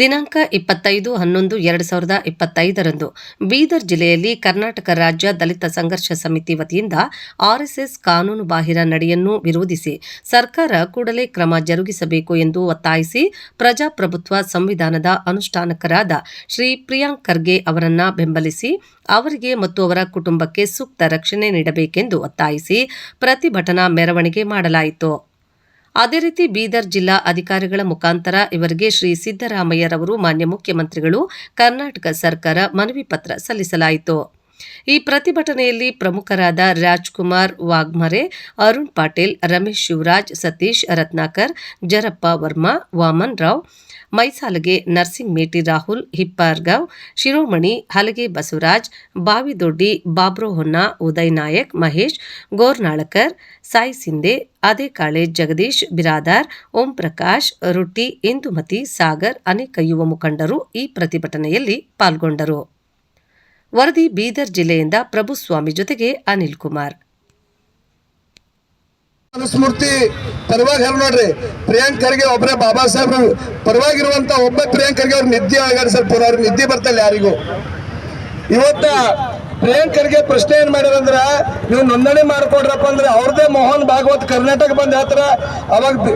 ದಿನಾಂಕ ಇಪ್ಪತ್ತೈದು ಹನ್ನೊಂದು ಎರಡು ಸಾವಿರದ ಇಪ್ಪತ್ತೈದರಂದು ಬೀದರ್ ಜಿಲ್ಲೆಯಲ್ಲಿ ಕರ್ನಾಟಕ ರಾಜ್ಯ ದಲಿತ ಸಂಘರ್ಷ ಸಮಿತಿ ವತಿಯಿಂದ ಆರ್ಎಸ್ಎಸ್ ಕಾನೂನು ಬಾಹಿರ ನಡೆಯನ್ನು ವಿರೋಧಿಸಿ ಸರ್ಕಾರ ಕೂಡಲೇ ಕ್ರಮ ಜರುಗಿಸಬೇಕು ಎಂದು ಒತ್ತಾಯಿಸಿ ಪ್ರಜಾಪ್ರಭುತ್ವ ಸಂವಿಧಾನದ ಅನುಷ್ಠಾನಕರಾದ ಶ್ರೀ ಪ್ರಿಯಾಂಕ್ ಖರ್ಗೆ ಅವರನ್ನು ಬೆಂಬಲಿಸಿ ಅವರಿಗೆ ಮತ್ತು ಅವರ ಕುಟುಂಬಕ್ಕೆ ಸೂಕ್ತ ರಕ್ಷಣೆ ನೀಡಬೇಕೆಂದು ಒತ್ತಾಯಿಸಿ ಪ್ರತಿಭಟನಾ ಮೆರವಣಿಗೆ ಮಾಡಲಾಯಿತು. ಅದೇ ರೀತಿ ಬೀದರ್ ಜಿಲ್ಲಾ ಅಧಿಕಾರಿಗಳ ಮುಖಾಂತರ ಇವರಿಗೆ ಶ್ರೀ ಸಿದ್ದರಾಮಯ್ಯರವರು ಮಾನ್ಯ ಮುಖ್ಯಮಂತ್ರಿಗಳು, ಕರ್ನಾಟಕ ಸರ್ಕಾರ ಮನವಿ ಪತ್ರ ಸಲ್ಲಿಸಲಾಯಿತು. ಈ ಪ್ರತಿಭಟನೆಯಲ್ಲಿ ಪ್ರಮುಖರಾದ ರಾಜ್ಕುಮಾರ್ ವಾಗ್ಮರೆ, ಅರುಣ್ ಪಾಟೀಲ್, ರಮೇಶ್ ಶಿವರಾಜ್, ಸತೀಶ್ ರತ್ನಾಕರ್, ಜರಪ್ಪ ವರ್ಮಾ, ವಾಮನ್ ರಾವ್ ಮೈಸಾಲಗೆ ನರ್ಸಿಂಗ್ ಮೇಟಿ ರಾಹುಲ್, ಹಿಪ್ಪಾರ್ಗಾವ್, ಶಿರೋಮಣಿ, ಹಲಗೆ ಬಸವರಾಜ್, ಬಾವಿದೊಡ್ಡಿ ಬಾಬ್ರೋ ಹೊನ್ನಾ ಉದಯ್ ನಾಯಕ್, ಮಹೇಶ್, ಗೋರ್ನಾಳಕರ್, ಸಾಯಿ ಸಿಂಧೆ ಅದೇಕಾಳೆ ಜಗದೀಶ್, ಬಿರಾದಾರ್, ಓಂ ಪ್ರಕಾಶ್ ರುಟ್ಟಿ ಇಂದುಮತಿ, ಸಾಗರ್ ಅನೇಕ ಯುವ ಮುಖಂಡರು ಈ ಪ್ರತಿಭಟನೆಯಲ್ಲಿ ಪಾಲ್ಗೊಂಡರು. ವರದಿ ಬೀದರ್ ಜಿಲ್ಲೆಯಿಂದ ಪ್ರಭುಸ್ವಾಮಿ ಜೊತೆಗೆ ಅನಿಲ್ ಕುಮಾರ್ ಸ್ಮೃತಿ ಪರವಾಗಿ ಹೇಳಿ ನೋಡ್ರಿ. ಪ್ರಿಯಾಂಕ್ ಖರ್ಗೆ ಒಬ್ಬರೇ ಬಾಬಾ ಸಾಹೇಬ್ರು. ಪರವಾಗಿರುವಂತ ಒಬ್ಬ ಪ್ರಿಯಾಂಕ್ ಖರ್ಗೆ ಅವ್ರು ನಿದ್ದೆ ಸರ್ ಪೂರ ಅವ್ರಿಗೆ ನಿದ್ದೆ ಬರ್ತಲ್ಲ ಯಾರಿಗೂ. ಇವತ್ತ ಪ್ರಿಯಾಂಕ್ ಖರ್ಗೆ ಪ್ರಶ್ನೆ ಏನ್ ಮಾಡ್ಯಾರಂದ್ರ ನೀವು ನೋಂದಣಿ ಮಾಡ್ಕೊಡ್ರಪ್ಪ ಅಂದ್ರೆ ಅವ್ರದೇ ಮೋಹನ್ ಭಾಗವತ್ ಕರ್ನಾಟಕ ಬಂದ್ ಹೇಳ್ತಾರ. ಅವಾಗ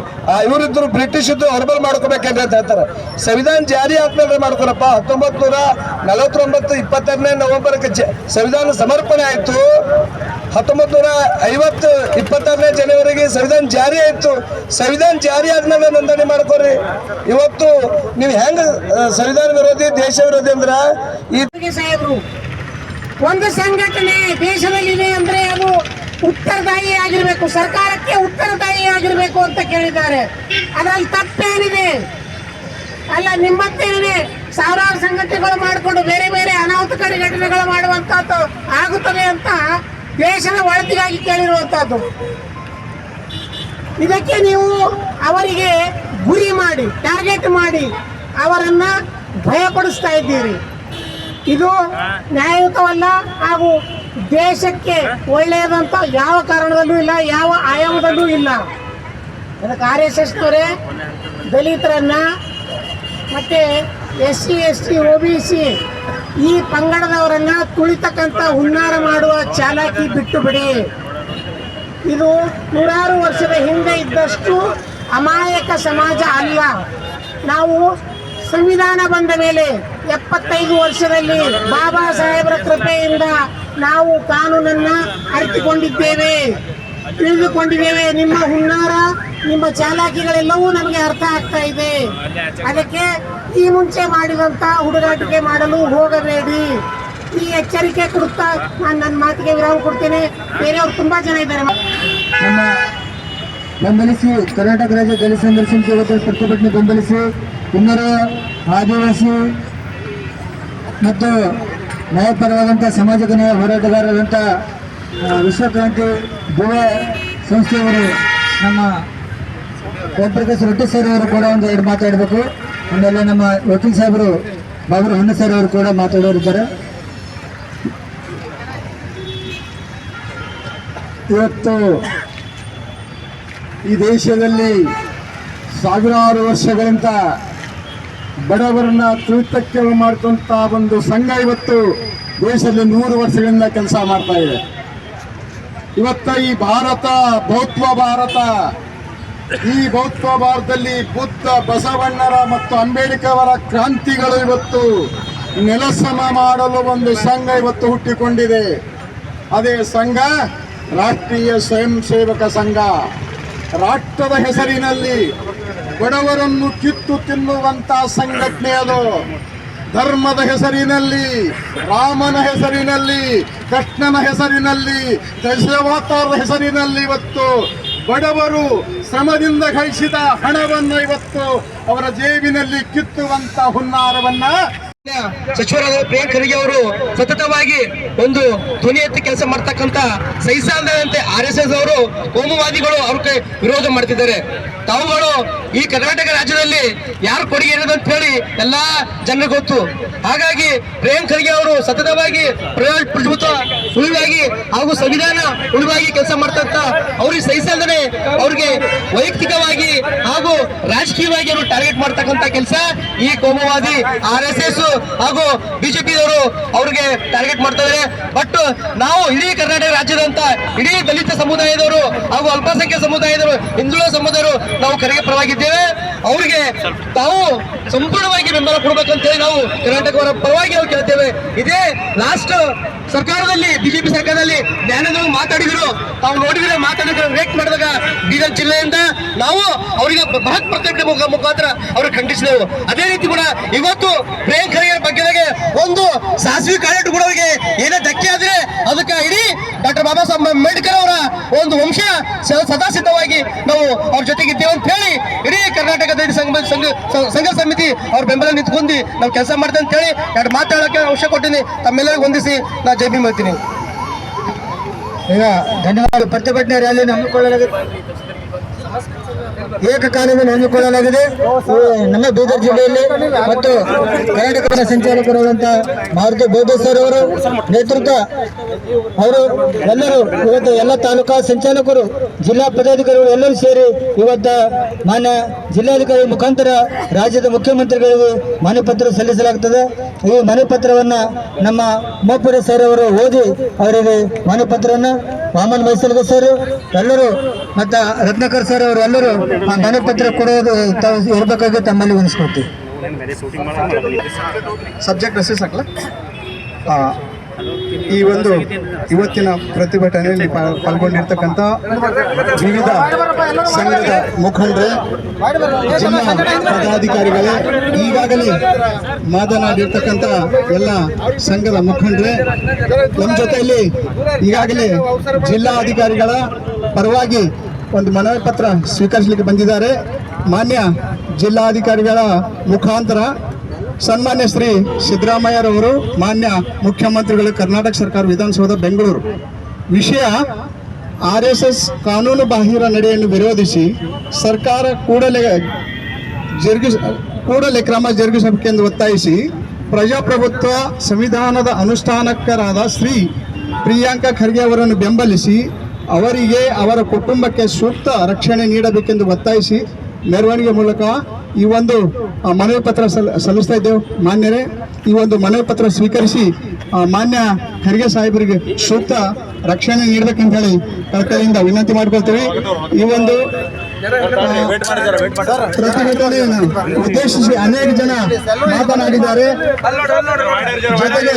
ಇವರಿದ್ರು ಬ್ರಿಟಿಷ್ ಇದ್ರು ಹೊರಬಲ್ ಮಾಡ್ಕೋಬೇಕಂತ ಅಂತ ಹೇಳ್ತಾರ. ಸಂವಿಧಾನ ಜಾರಿ ಆದ್ಮೇಲೆ ಮಾಡ್ಕೊರಪ್ಪ. ಹತ್ತೊಂಬತ್ ನೂರ ನಲವತ್ತೊಂಬತ್ತು ಇಪ್ಪತ್ತೆರಡನೇ ನವೆಂಬರ್ಗೆ ಜ- ಸಂವಿಧಾನ ಸಮರ್ಪಣೆ ಆಯ್ತು. ಹತ್ತೊಂಬತ್ತು ನೂರ ಐವತ್ತು ಇಪ್ಪತ್ತಾರನೇ ಜನವರಿಗೆ ಸಂವಿಧಾನ ಜಾರಿ ಆಯಿತು. ಸಂವಿಧಾನ ಜಾರಿ ಆದ್ಮೇಲೆ ನೋಂದಣಿ ಮಾಡ್ಕೋರಿ. ಇವತ್ತು ನೀವು ಹೆಂಗ ಸಂವಿಧಾನ ವಿರೋಧಿ, ದೇಶ ವಿರೋಧಿ ಅಂದ್ರ ಸಾಹೇಬರು, ಒಂದು ಸಂಘಟನೆ ದೇಶದಲ್ಲಿದೆ ಅಂದ್ರೆ ಅದು ಉತ್ತರದಾಯಿ ಆಗಿರ್ಬೇಕು, ಸರ್ಕಾರಕ್ಕೆ ಉತ್ತರದಾಯಿ ಆಗಿರ್ಬೇಕು ಅಂತ ಕೇಳಿದ್ದಾರೆ. ಅದ್ರಲ್ಲಿ ತಪ್ಪೇನಿದೆ? ಅಲ್ಲ, ನಿಮ್ಮತ್ತೇನಿದೆ? ಸಾವಿರಾರು ಸಂಘಟನೆಗಳು ಮಾಡಿಕೊಂಡು ಬೇರೆ ಬೇರೆ ಅನಾಹುತಕಾರಿ ಘಟನೆಗಳು ಮಾಡುವಂತಹದ್ದು ಆಗುತ್ತದೆ ಅಂತ ದೇಶದ ಒಳತಿಗಾಗಿ ಕೇಳಿರುವಂತಹದ್ದು. ಇದಕ್ಕೆ ನೀವು ಅವರಿಗೆ ಗುರಿ ಮಾಡಿ ಟಾರ್ಗೆಟ್ ಮಾಡಿ ಅವರನ್ನ ಭಯಪಡಿಸ್ತಾ ಇದ್ದೀರಿ. ಇದು ನ್ಯಾಯಯುತವಲ್ಲ ಹಾಗೂ ದೇಶಕ್ಕೆ ಒಳ್ಳೆಯದಂತ ಯಾವ ಕಾರಣದಲ್ಲೂ ಇಲ್ಲ, ಯಾವ ಆಯಾಮದಲ್ಲೂ ಇಲ್ಲ. ಅದಕ್ಕೆ ಆರ್ ಎಸ್ ಎಸ್ನವರೇ ದಲಿತರನ್ನ ಮತ್ತೆ S C S T O B, C ಈ ಪಂಗಡದವರನ್ನ ತುಳಿತಕ್ಕಂಥ ಹುನ್ನಾರ ಮಾಡುವ ಚಾಲಾಕಿ ಬಿಟ್ಟು ಬಿಡಿ. ಇದು ನೂರಾರು ವರ್ಷದ ಹಿಂದೆ ಇದ್ದಷ್ಟು ಅಮಾಯಕ ಸಮಾಜ ಅಲ್ಲ. ನಾವು ಸಂವಿಧಾನ ಬಂದ ಮೇಲೆ ಎಪ್ಪತ್ತೈದು ವರ್ಷದಲ್ಲಿ ಬಾಬಾ ಸಾಹೇಬರ ಕೃಪೆಯಿಂದ ನಾವು ಕಾನೂನನ್ನ ಅರಿತುಕೊಂಡಿದ್ದೇವೆ. ತಿಳಿದುಕೊಂಡಿದ್ದೇವೆ. ನಿಮ್ಮ ಹುನ್ನಾರ, ನಿಮ್ಮ ಚಾಲಾಕಿಗಳೆಲ್ಲವೂ ನಮಗೆ ಅರ್ಥ ಆಗ್ತಾ ಇದೆ. ಅದಕ್ಕೆ ಈ ಮುಂಚೆ ಮಾಡಿದಂತ ಹುಡುಗಾಟಿಕೆ ಮಾಡಲು ಹೋಗಬೇಡಿ. ಈ ಎಚ್ಚರಿಕೆ ಕೊಡುತ್ತಾ ನಾನು ನನ್ನ ಮಾತಿಗೆ ವಿರಾಮ ಕೊಡ್ತೇನೆ. ಬೇರೆಯವರು ತುಂಬಾ ಜನ ಇದ್ದಾರೆ. ನಮ್ಮ ಬೆಂಬಲಿಸಿ ಕರ್ನಾಟಕ ರಾಜ್ಯ ದಲಿತ ಸಂಘರ್ಷ ಸಮಿತಿ ಪ್ರತಿಭಟನೆ ಬೆಂಬಲಿಸಿ ಇನ್ನರ ಆದಿವಾಸಿ ಮತ್ತು ನ್ಯಾಯಪರವಾದಂಥ ಸಮಾಜದ ನ್ಯಾಯ ಹೋರಾಟಗಾರರಾದಂಥ ವಿಶ್ವಕ್ರಾಂತಿ ಯುವ ಸಂಸ್ಥೆಯವರು ನಮ್ಮ ಓಂಪ್ರಕಾಶ್ ರೆಡ್ಡಿ ಸರ್ ಅವರು ಕೂಡ ಒಂದು ಎರಡು ಮಾತಾಡಬೇಕು. ಆಮೇಲೆ ನಮ್ಮ ವಕೀಲ್ ಸಾಹೇಬರು ಬಾಬರು ಸರ್ ಅವರು ಕೂಡ ಮಾತಾಡೋರಿದ್ದಾರೆ. ಇವತ್ತು ಈ ದೇಶದಲ್ಲಿ ಸಾವಿರಾರು ವರ್ಷಗಳಿಂದ ಬಡವರನ್ನ ತುಳಿತಕ್ಕೆ ಮಾಡ್ಕೊಂತ ಒಂದು ಸಂಘ ಇವತ್ತು ದೇಶದಲ್ಲಿ ನೂರು ವರ್ಷಗಳಿಂದ ಕೆಲಸ ಮಾಡ್ತಾ ಇದೆ. ಇವತ್ತ ಈ ಭಾರತ ಬೌದ್ಧ ಭಾರತ ಈ ಬೌದ್ಧ ಭಾರತದಲ್ಲಿ ಬುದ್ಧ, ಬಸವಣ್ಣರ ಮತ್ತು ಅಂಬೇಡ್ಕರ್ ಅವರ ಕ್ರಾಂತಿಗಳು ಇವತ್ತು ನೆಲಸಮ ಮಾಡಲು ಒಂದು ಸಂಘ ಇವತ್ತು ಹುಟ್ಟಿಕೊಂಡಿದೆ. ಅದೇ ಸಂಘ ರಾಷ್ಟ್ರೀಯ ಸ್ವಯಂ ಸೇವಕ ಸಂಘ. ರಾಷ್ಟ್ರದ ಹೆಸರಿನಲ್ಲಿ ಬಡವರನ್ನು ಕಿತ್ತು ತಿನ್ನುವಂತ ಸಂಘಟನೆ ಅದು. ಧರ್ಮದ ಹೆಸರಿನಲ್ಲಿ, ರಾಮನ ಹೆಸರಿನಲ್ಲಿ, ಕೃಷ್ಣನ ಹೆಸರಿನಲ್ಲಿ ದಶಾವತಾರದ ಹೆಸರಿನಲ್ಲಿ ಇವತ್ತು ಬಡವರು ಶ್ರಮದಿಂದ ಗಳಿಸಿದ ಹಣವನ್ನು ಇವತ್ತು ಅವರ ಜೇಬಿನಲ್ಲಿ ಕಿತ್ತುವಂತ ಹುನ್ನಾರವನ್ನ ಸಚಿವರಾದ ಪ್ರಿಯಾಂಕ್ ಖರ್ಗೆ ಅವರು ಸತತವಾಗಿ ಒಂದು ಧ್ವನಿ ಎತ್ತಿ ಕೆಲಸ ಮಾಡ್ತಕ್ಕಂತ ಸಹಿಸಾಂದಂತೆ ಆರ್ ಎಸ್ ಎಸ್ ಅವರು ಕೋಮುವಾದಿಗಳು ಅವ್ರಿಗೆ ವಿರೋಧ ಮಾಡ್ತಿದ್ದಾರೆ. ತಾವುಗಳು ಈ ಕರ್ನಾಟಕ ರಾಜ್ಯದಲ್ಲಿ ಯಾರು ಕೊಡುಗೆ ಇರೋದು ಅಂತ ಹೇಳಿ ಎಲ್ಲಾ ಜನರಿಗೆ ಗೊತ್ತು. ಹಾಗಾಗಿ ಪ್ರೇಮ್ ಖರ್ಗೆ ಅವರು ಸತತವಾಗಿ ಪ್ರಜಾಪ್ರಭುತ್ವ ಉಳಿವಾಗಿ ಹಾಗೂ ಸಂವಿಧಾನ ಉಳಿವಾಗಿ ಕೆಲಸ ಮಾಡ್ತಂತ ಅವ್ರಿಗೆ ಸಹಿಸಲ್ದೇ ಅವ್ರಿಗೆ ವೈಯಕ್ತಿಕವಾಗಿ ಹಾಗೂ ರಾಜಕೀಯವಾಗಿ ಅವರು ಟಾರ್ಗೆಟ್ ಮಾಡ್ತಕ್ಕಂತ ಕೆಲಸ ಈ ಕೋಮುವಾದಿ ಆರ್ ಎಸ್ ಎಸ್ ಹಾಗೂ ಬಿಜೆಪಿಯವರು ಅವ್ರಿಗೆ ಟಾರ್ಗೆಟ್ ಮಾಡ್ತಾ ಬಟ್ ನಾವು ಇಡೀ ಕರ್ನಾಟಕ ರಾಜ್ಯದಂತ ಇಡೀ ದಲಿತ ಸಮುದಾಯದವರು ಹಾಗೂ ಅಲ್ಪಸಂಖ್ಯಾತ ಸಮುದಾಯದವರು ಹಿಂದುಳಿದ ಸಮುದಾಯರು ನಾವು ಕರೆಗೆ ಪರವಾಗಿದ್ದೇವೆ. ಅವ್ರಿಗೆ ತಾವು ಸಂಪೂರ್ಣವಾಗಿ ಬೆಂಬಲ ಕೊಡ್ಬೇಕಂತ ಹೇಳಿ ನಾವು ಕರ್ನಾಟಕವರ ಪರವಾಗಿ ನಾವು ಕೇಳ್ತೇವೆ. ಇದೇ ಲಾಸ್ಟ್ ಸರ್ಕಾರದಲ್ಲಿ, ಬಿಜೆಪಿ ಸರ್ಕಾರದಲ್ಲಿ ಜ್ಞಾನದವರು ಮಾತಾಡಿದ್ರು. ತಾವು ನೋಡಿದ್ರೆ ಮಾತಾಡಿದ್ರೆ ರೇಟ್ ಮಾಡಿದಾಗ ಬೀದರ್ ಜಿಲ್ಲೆಯಿಂದ ನಾವು ಅವರಿಗೆ ಬೃಹತ್ ಪ್ರತಿಭಟನೆ ಮುಖ- ಮುಖಾಂತರ ಅವರು ಖಂಡಿಸಿದೆವು. ಅದೇ ರೀತಿ ಕೂಡ ಇವತ್ತು ಪ್ರಿಯಾಂಕ್ ಖರ್ಗೆ ಬಗ್ಗೆ ಒಂದು ಸಾಸಿವೆ ಕಾಳಟ್ಟು ಕೂಡ ಅವರಿಗೆ ಏನೇ ಧಕ್ಕೆ ಆದ್ರೆ ಅದಕ್ಕೆ ಇಡೀ ಡಾಕ್ಟರ್ ಬಾಬಾ ಸಾಹೇಬ್ ಅಂಬೇಡ್ಕರ್ ಅವರ ಒಂದು ವಂಶ ಸ- ಸದಾ ಸಿದ್ಧವಾಗಿ ನಾವು ಅವ್ರ ಜೊತೆಗಿದ್ದೇವೆ ಅಂತ ಹೇಳಿ ದಲಿತ ಸಂಘ ಸಂಘ ಸಮಿತಿ ಅವ್ರ ಬೆಂಬಲ ನಿಂತ್ಕೊಂಡು ನಾವು ಕೆಲಸ ಮಾಡ್ತೇವೆ ಅಂತ ಹೇಳಿ ಎರಡು ಮಾತಾಡೋಕೆ ಅವಶ್ಯ ಕೊಟ್ಟಿನಿ. ತಮ್ಮೆಲ್ಲರಿಗೂ ಹೊಂದಿಸಿ ನಾ ಜೈ ಭೀಮ್ ಹೇಳ್ತೀನಿ. ಈಗ ಧನ್ಯವಾದ. ಪ್ರತಿಭಟನೆ ರ್ಯಾಲಿಯನ್ನು ಹಮ್ಮಿಕೊಳ್ಳಲಾಗಿದೆ ಏಕಕಾಲದಲ್ಲಿ ಹಮ್ಮಿಕೊಳ್ಳಲಾಗಿದೆ ನಮ್ಮ ಬೀದರ್ ಜಿಲ್ಲೆಯಲ್ಲಿ ಮತ್ತು ಕರ್ನಾಟಕದ ಸಂಚಾಲಕರಾದಂತಹ ಮಾರುತಿ ಬೋಧೆ ಸರ್ ಅವರು ನೇತೃತ್ವ ಅವರು ಎಲ್ಲರೂ ಇವತ್ತು ಎಲ್ಲ ತಾಲೂಕಾ ಸಂಚಾಲಕರು, ಜಿಲ್ಲಾ ಪದಾಧಿಕಾರಿಗಳು ಎಲ್ಲರೂ ಸೇರಿ ಇವತ್ತು ಮಾನ್ಯ ಜಿಲ್ಲಾಧಿಕಾರಿ ಮುಖಾಂತರ ರಾಜ್ಯದ ಮುಖ್ಯಮಂತ್ರಿಗಳಿಗೆ ಮನವಿ ಪತ್ರ ಸಲ್ಲಿಸಲಾಗುತ್ತದೆ ಈ ಮನವಿ ಪತ್ರವನ್ನ ನಮ್ಮ ಮೋಪುರ ಸರ್ ಅವರು ಓದಿ ಅವರಿಗೆ ಮನವಿ ಪತ್ರವನ್ನು ವಾಮನ್ ಮೈಸಲ್ಗ ಸರ್ ಎಲ್ಲರೂ ಮತ್ತು ರತ್ನಾಕರ್ ಸರ್ ಅವರು ಎಲ್ಲರೂ ಆ ಮನೆ ಪತ್ರ ಕೊಡೋದು ತಾವು ಇರಬೇಕಾಗಿ ತಮ್ಮಲ್ಲಿ ಅನಿಸ್ಕೊಳ್ತೀವಿ ಸಬ್ಜೆಕ್ಟ್ ಮೆಸೇಜ್ ಈ ಒಂದು ಇವತ್ತಿನ ಪ್ರತಿಭಟನೆಯಲ್ಲಿ ಪಾಲ್ಗೊಂಡಿರ್ತಕ್ಕಂಥ ವಿವಿಧ ಸಂಘದ ಮುಖಂಡರೇ ಜಿಲ್ಲಾ ಪದಾಧಿಕಾರಿಗಳೇ ಈಗಾಗಲೇ ಮಾತನಾಡಿರ್ತಕ್ಕಂಥ ಎಲ್ಲ ಸಂಘದ ಮುಖಂಡರೇ ನಮ್ಮ ಜೊತೆಯಲ್ಲಿ ಈಗಾಗಲೇ ಜಿಲ್ಲಾ ಅಧಿಕಾರಿಗಳ ಪರವಾಗಿ ಒಂದು ಮನವಿ ಪತ್ರ ಸ್ವೀಕರಿಸಲಿಕ್ಕೆ ಬಂದಿದ್ದಾರೆ. ಮಾನ್ಯ ಜಿಲ್ಲಾಧಿಕಾರಿಗಳ ಮುಖಾಂತರ ಸನ್ಮಾನ್ಯ ಶ್ರೀ ಸಿದ್ದರಾಮಯ್ಯರವರು, ಮಾನ್ಯ ಮುಖ್ಯಮಂತ್ರಿಗಳು, ಕರ್ನಾಟಕ ಸರ್ಕಾರ ವಿಧಾನಸೌಧ, ಬೆಂಗಳೂರು. ವಿಷಯ ಆರ್ ಎಸ್ ಎಸ್ ಕಾನೂನು ಬಾಹಿರ ನಡೆಯನ್ನು ವಿರೋಧಿಸಿ ಸರ್ಕಾರ ಕೂಡಲೇ ಜರುಗಿಸ, ಕೂಡಲೇ ಕ್ರಮ ಜರುಗಿಸಬೇಕೆಂದು ಒತ್ತಾಯಿಸಿ ಪ್ರಜಾಪ್ರಭುತ್ವ ಸಂವಿಧಾನದ ಅನುಷ್ಠಾನಕರಾದ ಶ್ರೀ ಪ್ರಿಯಾಂಕಾ ಖರ್ಗೆ ಅವರನ್ನು ಬೆಂಬಲಿಸಿ ಅವರಿಗೆ ಅವರ ಕುಟುಂಬಕ್ಕೆ ಸೂಕ್ತ ರಕ್ಷಣೆ ನೀಡಬೇಕೆಂದು ಒತ್ತಾಯಿಸಿ ಮೆರವಣಿಗೆ ಮೂಲಕ ಈ ಒಂದು ಮನವಿ ಪತ್ರ ಸಲ್, ಸಲ್ಲಿಸ್ತಾ ಇದ್ದೇವೆ. ಮಾನ್ಯರೇ, ಈ ಒಂದು ಮನವಿ ಪತ್ರ ಸ್ವೀಕರಿಸಿ ಮಾನ್ಯ ಖರ್ಗೆ ಸಾಹೇಬರಿಗೆ ಸೂಕ್ತ ರಕ್ಷಣೆ ನೀಡಬೇಕಂತ ಹೇಳಿ ಕಳಕಳಿಯಿಂದ ವಿನಂತಿ ಮಾಡ್ಕೊಳ್ತೀವಿ. ಈ ಒಂದು ಪ್ರತಿಭಟನೆಯನ್ನು ಉದ್ದೇಶಿಸಿ ಅನೇಕ ಜನ ಮಾತನಾಡಿದ್ದಾರೆ. ಜೊತೆಗೆ